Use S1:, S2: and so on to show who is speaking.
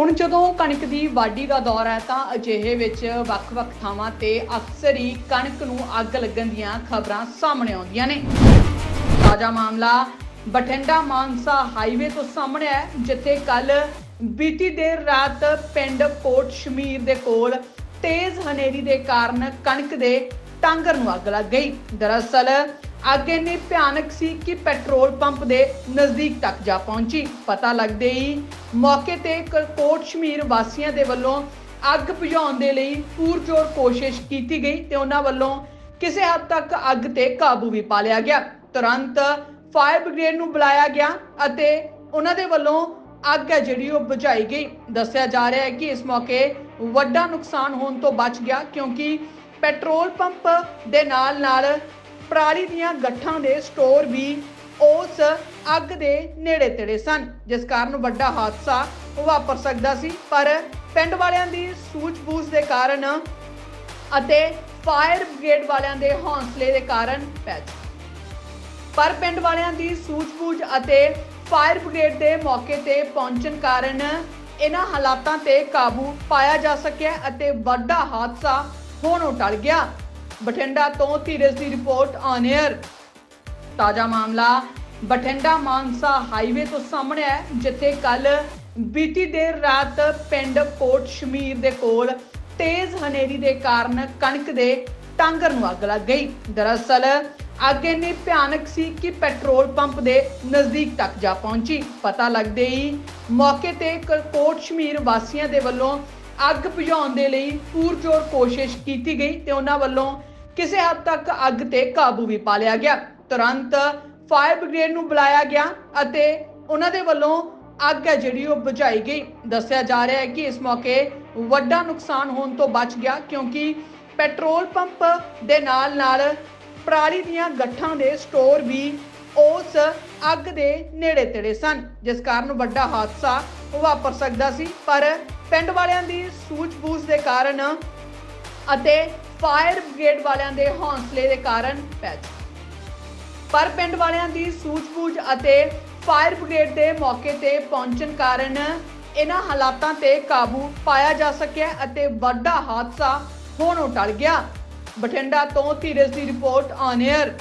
S1: ਹੁਣ ਜਦੋਂ ਕਣਕ ਦੀ ਵਾਢੀ ਦਾ ਦੌਰ ਹੈ ਤਾਂ ਅਜਿਹੇ ਵਿੱਚ ਵੱਖ-ਵੱਖ ਥਾਵਾਂ ਤੇ ਅਕਸਰ ਹੀ ਕਣਕ ਨੂੰ ਅੱਗ ਲੱਗਣ ਦੀਆਂ ਖਬਰਾਂ ਸਾਹਮਣੇ ਆਉਂਦੀਆਂ ਨੇ। ਤਾਜ਼ਾ ਮਾਮਲਾ ਬਠਿੰਡਾ ਮਾਨਸਾ ਹਾਈਵੇ ਤੋਂ ਸਾਹਮਣੇ ਹੈ, ਜਿੱਥੇ ਕੱਲ ਬੀਤੀ ਦੇਰ ਰਾਤ ਪਿੰਡ ਕੋਟ ਸ਼ਮੀਰ ਦੇ ਕੋਲ ਤੇਜ਼ ਹਨੇਰੀ ਦੇ ਕਾਰਨ ਕਣਕ ਦੇ ਟਾਂਗਰ ਨੂੰ ਅੱਗ ਲੱਗ ਗਈ। ਦਰਅਸਲ ਅੱਗ ਇੰਨੀ ਭਿਆਨਕ ਸੀ ਕਿ ਪੈਟਰੋਲ ਪੰਪ ਦੇ ਨਜ਼ਦੀਕ ਤੱਕ ਜਾ ਪਹੁੰਚੀ। ਪਤਾ ਲੱਗਦੇ ਹੀ ਮੌਕੇ ਤੇ ਕੋਟ ਸ਼ਮੀਰ ਵਾਸੀਆਂ ਦੇ ਵੱਲੋਂ ਅੱਗ ਬੁਝਾਉਣ ਦੇ ਲਈ ਪੂਰਜੋਰ ਕੋਸ਼ਿਸ਼ ਕੀਤੀ ਗਈ ਤੇ ਉਹਨਾਂ ਵੱਲੋਂ ਕਿਸੇ ਹੱਦ ਤੱਕ ਅੱਗ ਤੇ ਕਾਬੂ ਵੀ ਪਾ ਲਿਆ ਗਿਆ। ਤੁਰੰਤ ਫਾਇਰ ਬ੍ਰਿਗੇਡ ਨੂੰ ਬੁਲਾਇਆ ਗਿਆ ਅਤੇ ਉਹਨਾਂ ਦੇ ਵੱਲੋਂ ਅੱਗ ਹੈ ਜਿਹੜੀ ਉਹ ਬੁਝਾਈ ਗਈ। ਦੱਸਿਆ ਜਾ ਰਿਹਾ ਹੈ ਕਿ ਇਸ ਮੌਕੇ ਵੱਡਾ ਨੁਕਸਾਨ ਹੋਣ ਤੋਂ ਬਚ ਗਿਆ ਕਿਉਂਕਿ ਪੈਟਰੋਲ ਪੰਪ ਦੇ ਨਾਲ ਨਾਲ ਪਰਾਲੀ ਦੀਆਂ ਗੱਠਾਂ ਦੇ ਸਟੋਰ ਵੀ ਉਸ ਅੱਗ ਦੇ ਨੇੜੇ ਤੇੜੇ ਸਨ, ਜਿਸ ਕਾਰਨ ਵੱਡਾ ਹਾਦਸਾ ਵਾਪਰ ਸਕਦਾ ਸੀ। ਪਰ ਪਿੰਡ ਵਾਲਿਆਂ ਦੀ ਸੂਝ-ਬੂਝ ਦੇ ਕਾਰਨ ਅਤੇ ਫਾਇਰ ਬ੍ਰਿਗੇਡ ਵਾਲਿਆਂ ਦੇ ਹੌਸਲੇ ਦੇ ਕਾਰਨ ਬਚ ਪਰ ਪਿੰਡ ਵਾਲਿਆਂ ਦੀ ਸੂਝ-ਬੂਝ ਅਤੇ ਫਾਇਰ ਬ੍ਰਿਗੇਡ ਦੇ ਮੌਕੇ ਤੇ ਪਹੁੰਚਣ ਕਾਰਨ ਇਹਨਾਂ ਹਾਲਾਤਾਂ ਤੇ ਕਾਬੂ ਪਾਇਆ ਜਾ ਸਕਿਆ ਅਤੇ ਵੱਡਾ ਹਾਦਸਾ ਹੋਣੋਂ ਟਲ ਗਿਆ। ਬਠਿੰਡਾ ਤੋਂ ਧੀਰਜ ਦੀ ਰਿਪੋਰਟ ਔਨ 에ਅਰ ਤਾਜ਼ਾ ਮਾਮਲਾ ਬਠਿੰਡਾ ਮਾਨਸਾ ਹਾਈਵੇ ਤੋਂ ਸਾਹਮਣੇ ਹੈ, ਜਿੱਥੇ ਕੱਲ ਬੀਤੀ ਦੇਰ ਰਾਤ ਪਿੰਡ ਕੋਟ ਸ਼ਮੀਰ ਦੇ ਕੋਲ ਤੇਜ਼ ਹਨੇਰੀ ਦੇ ਕਾਰਨ ਕਣਕ ਦੇ ਟਾਂਗਰ ਨੂੰ ਅੱਗ ਲੱਗ ਗਈ। ਦਰਅਸਲ, ਅੱਗ ਇੰਨੀ ਭਿਆਨਕ ਸੀ ਕਿ ਪੈਟਰੋਲ ਪੰਪ ਦੇ ਨਜ਼ਦੀਕ ਤੱਕ ਜਾ ਪਹੁੰਚੀ। ਪਤਾ ਲੱਗਦੇ ਹੀ ਮੌਕੇ ਤੇ ਕੋਟ ਸ਼ਮੀਰ ਵਾਸੀਆਂ ਦੇ ਵੱਲੋਂ ਅੱਗ ਬੁਝਾਉਣ ਦੇ ਲਈ ਪੂਰਜੋਰ ਕੋਸ਼ਿਸ਼ ਕੀਤੀ ਗਈ ਤੇ ਉਹਨਾਂ ਵੱਲੋਂ ਕਿਸੇ ਹੱਦ ਤੱਕ ਅੱਗ ਤੇ ਕਾਬੂ ਵੀ ਪਾ ਲਿਆ ਗਿਆ। ਤੁਰੰਤ ਫਾਇਰ ਬ੍ਰਿਗੇਡ ਨੂੰ ਬੁਲਾਇਆ ਗਿਆ ਅਤੇ ਉਹਨਾਂ ਦੇ ਵੱਲੋਂ ਅੱਗ ਹੈ ਜਿਹੜੀ ਉਹ ਬੁਝਾਈ ਗਈ। ਦੱਸਿਆ ਜਾ ਰਿਹਾ ਹੈ ਕਿ ਇਸ ਮੌਕੇ ਵੱਡਾ ਨੁਕਸਾਨ ਹੋਣ ਤੋਂ ਬਚ ਗਿਆ ਕਿਉਂਕਿ ਪੈਟਰੋਲ ਪੰਪ ਦੇ ਨਾਲ ਨਾਲ ਪਰਾਲੀ ਦੀਆਂ ਗੱਠਾਂ ਦੇ ਸਟੋਰ ਵੀ ਉਸ ਅੱਗ ਦੇ ਨੇੜੇ ਤੇੜੇ ਸਨ, ਜਿਸ ਕਾਰਨ ਵੱਡਾ ਹਾਦਸਾ ਵਾਪਰ ਸਕਦਾ ਸੀ। ਪਰ ਪਿੰਡ ਵਾਲਿਆਂ ਦੀ ਸੂਝ-ਬੂਝ ਦੇ ਕਾਰਨ ਅਤੇ ਫਾਇਰ ਬ੍ਰਿਗੇਡ ਵਾਲਿਆਂ ਦੇ ਹੌਸਲੇ ਦੇ ਕਾਰਨ ਬਚ ਪਰ ਪਿੰਡ ਵਾਲਿਆਂ ਦੀ ਸੂਝ-ਬੂਝ ਅਤੇ ਫਾਇਰ ਬ੍ਰਿਗੇਡ ਦੇ ਮੌਕੇ ਤੇ ਪਹੁੰਚਣ ਕਾਰਨ ਇਹਨਾਂ ਹਾਲਾਤਾਂ ਤੇ ਕਾਬੂ ਪਾਇਆ ਜਾ ਸਕਿਆ ਅਤੇ ਵੱਡਾ ਹਾਦਸਾ ਹੋਣੋਂ ਟਲ ਗਿਆ। ਬਠਿੰਡਾ ਤੋਂ ਧੀਰਜ ਦੀ ਰਿਪੋਰਟ ਔਨ 에ਅਰ